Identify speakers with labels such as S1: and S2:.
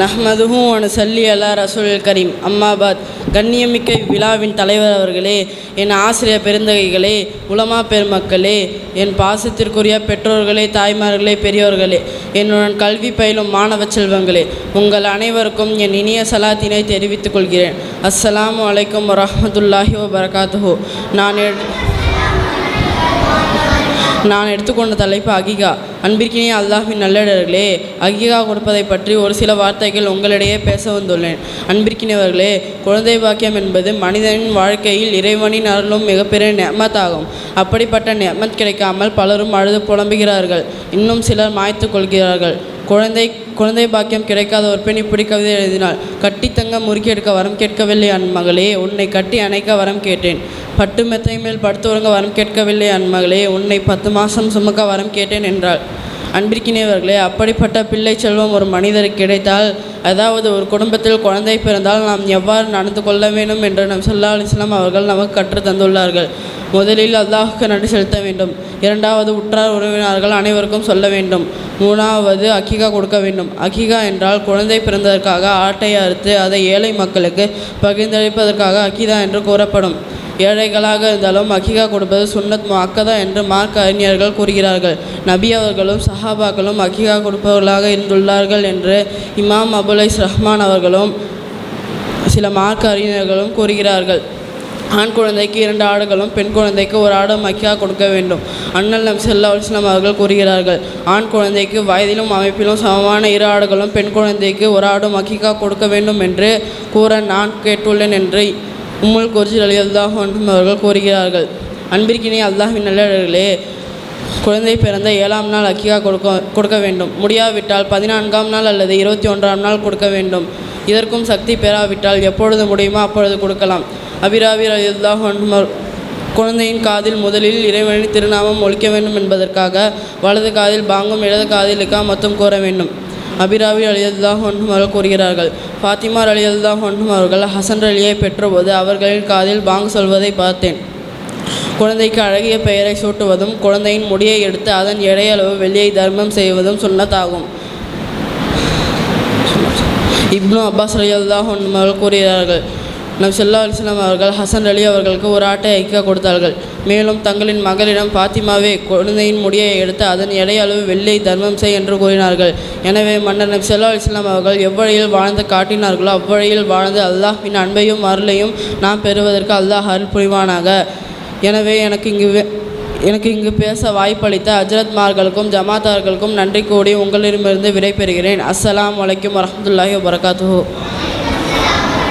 S1: நஹ்மதுஹு அனுசல்லி அலா ரசூல் கரீம். அம்மாபாத் கண்ணியமிக்க விழாவின் தலைவர் அவர்களே என் ஆசிரியர் பெருந்தகைகளே உலமா பெருமக்களே என் பாசத்திற்குரிய பெற்றோர்களே தாய்மார்களே பெரியோர்களே என்னுடன் கல்வி பயிலும் மாணவ செல்வங்களே உங்கள் அனைவருக்கும் என் இனிய சலாத்தினை தெரிவித்துக் கொள்கிறேன். அஸ்ஸலாமு அலைக்கும் வரமத்துல்லாஹி வபரகாத்துஹு. நான் நான் எடுத்துக்கொண்ட தலைப்பு அகிகா. அன்பிற்கினிய அல்லாஹ்வின் நல்லடர்களே அகிகா கொடுப்பதை பற்றி ஒரு சில வார்த்தைகள் உங்களிடையே பேச வந்துள்ளேன். அன்பிற்கினவர்களே குழந்தை பாக்கியம் என்பது மனிதனின் வாழ்க்கையில் இறைவனின் அருளும் மிகப்பெரிய நெமத்தாகும் அப்படிப்பட்ட நெமத் கிடைக்காமல் பலரும் அழுது புலம்புகிறார்கள். இன்னும் சிலர் மாய்த்து கொள்கிறார்கள். குழந்தை குழந்தை பாக்கியம் கிடைக்காத ஒரு பெண் இப்படி கவிதை எழுதினாள். கட்டி தங்க முறுக்கி எடுக்க வரம் கேட்கவில்லை அன் மகளே உன்னை கட்டி அணைக்க வரம் கேட்டேன். பட்டு மெத்தை மேல் படுத்து உறங்க வரம் கேட்கவில்லை அன்மகளே உன்னை பத்து மாதம் சுமக்க வரம் கேட்டேன் என்றாள். அன்பிற்கினியவர்களே அப்படிப்பட்ட பிள்ளை செல்வம் ஒரு மனிதருக்கு கிடைத்தால் அதாவது ஒரு குடும்பத்தில் குழந்தை பிறந்தால் நாம் எவ்வாறு நடந்து கொள்ள வேண்டும் என்று நம் சொல்லா அலிஸ்லாம் அவர்கள் நமக்கு கற்று தந்துள்ளார்கள். முதலில் அல்லாஹுக்கு நன்றி செலுத்த வேண்டும். இரண்டாவது உற்றார் உறவினர்கள் அனைவருக்கும் சொல்ல வேண்டும். மூணாவது அக்கிகா கொடுக்க வேண்டும். அக்கிகா என்றால் குழந்தை பிறந்ததற்காக ஆட்டை அறுத்து அதை ஏழை மக்களுக்கு பகிர்ந்தளிப்பதற்காக அக்கிதா என்று கூறப்படும். ஏழைகளாக இருந்தாலும் அகிகா கொடுப்பது சுன்னத் அக்கதா என்று மார்க் அறிஞர்கள் கூறுகிறார்கள். நபி அவர்களும் சஹாபாக்களும் அகிகா கொடுப்பவர்களாக இருந்துள்ளார்கள் என்று இமாம் அபுலைஸ் ரஹ்மான் அவர்களும் சில மார்க் அறிஞர்களும் கூறுகிறார்கள். ஆண் குழந்தைக்கு இரண்டு ஆடுகளும் பெண் குழந்தைக்கு ஒரு ஆடு மக்கியா கொடுக்க வேண்டும். அண்ணல் நம் செல்லா அலுவலாம் அவர்கள் கூறுகிறார்கள். ஆண் குழந்தைக்கு வயதிலும் அமைப்பிலும் சமமான இரு ஆடுகளும் பெண் குழந்தைக்கு ஒரு ஆடு மக்கிகா கொடுக்க வேண்டும் என்று கூற நான் கேட்டுள்ளேன் என்று உம்முல் குர்ஜி அலி அல்லாஹ் அவர்கள் கூறுகிறார்கள் அன்பிற்கினே அல்லாஹின் நல்லே குழந்தை பிறந்த ஏழாம் நாள் அக்கிகா கொடுக்க கொடுக்க வேண்டும். முடியாவிட்டால் பதினான்காம் நாள் அல்லது இருபத்தி ஒன்றாம் நாள் கொடுக்க வேண்டும். இதற்கும் சக்தி பெறாவிட்டால் எப்பொழுது முடியுமோ அப்பொழுது கொடுக்கலாம். அபிராவி அல்லாஹ் குழந்தையின் காதில் முதலில் இறைவனின் திருநாமம் ஒழிக்க வேண்டும் என்பதற்காக வலது காதில் பாங்கும் இடது காதில் இக்கா கூற வேண்டும். அபிராவி அலியல்லாஹ் ஒன்றும் கூறுகிறார்கள். ஃபாத்திமா அலியல்லாஹ் ஒன்றும் அவர்கள் ஹசன் அலியை பெற்றபோது அவர்களின் காதில் பாங் சொல்வதை பார்த்தேன். குழந்தைக்கு அழகிய பெயரை சூட்டுவதும் குழந்தையின் முடியை எடுத்து அதன் எடையளவு வெள்ளியை தர்மம் செய்வதும் சுன்னத்தாகும் இப்னு அப்பாஸ் அலி அல்லாஹ் அவர்கள் கூறுகிறார்கள் நம் செல்லா அலிஸ்லாம் அவர்கள் ஹசன் அலி அவர்களுக்கு ஒரு ஆட்டை ஐக்கிய கொடுத்தார்கள். மேலும் தங்களின் மகளிடம் பாத்திமாவே குழந்தையின் முடியை எடுத்து அதன் எடையளவு வெள்ளை தர்மம் செய் என்று கூறினார்கள். எனவே மன்னர் நம் செல்லா அலிஸ்லாம் அவர்கள் எவ்வழியில் வாழ்ந்து காட்டினார்களோ அவ்வழியில் வாழ்ந்து அல்லாஹின் அன்பையும் அருளையும் நாம் பெறுவதற்கு அல்லாஹ் அருள் புரிவானாக. எனவே எனக்கு இங்கு எனக்கு இங்கு பேச வாய்ப்பளித்த அஜரத்மார்களுக்கும் ஜமாத்தார்களுக்கும் நன்றி கூடி உங்களிடமிருந்து விடைபெறுகிறேன். அஸ்ஸலாம் வலைக்கம் வரமத்துல்லாஹி வரகாத்து